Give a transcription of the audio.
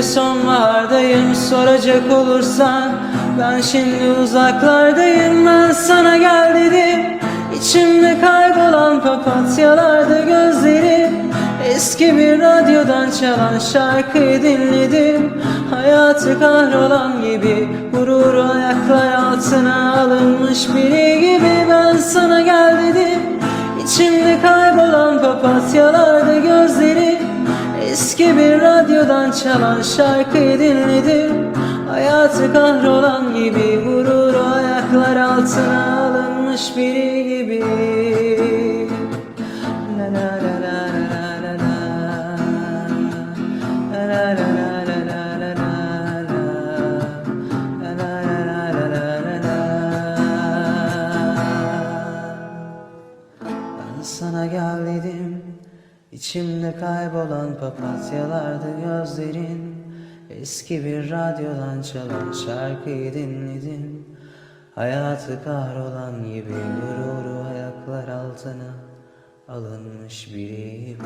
Bugün de sonbahardayım soracak olursan. Ben şimdi uzaklardayım ben sana gel dedim. İçimde kaybolan papatyalarda gözlerim. Eski bir radyodan çalan şarkıyı dinledim. Hayatı kahrolan gibi Gururu ayaklar altına alınmış biri gibi Ben sana gel dedim. İçimde kaybolan papatyalarda gözlerim Eski bir radyodan çalan şarkıyı dinledim Hayatı kahrolan gibi Gururu ayaklar altına alınmış biri gibi ben sana gel dedim İçimde kaybolan papatyalardı gözlerin. Eski bir radyodan çalan şarkıyı dinledim Hayatı kahrolan gibi gururu ayaklar altına Alınmış biri gibi